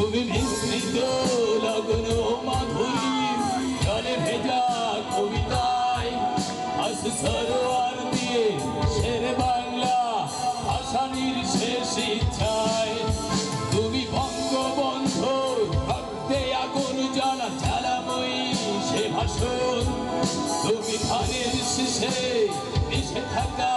তুমি মিশ্রিত লগ্ন মাধুরী জলে ভেজা কবিতায় আস সরোয়ার দিয়ে শের বাংলা আসানির শেষ ইচ্ছায়। তুমি বঙ্গবন্ধু ভক্তে আগুন জ্বালা, জ্বালাময়ী সে ভাষণ। তুমি ধানের শেষে মিশে থাকা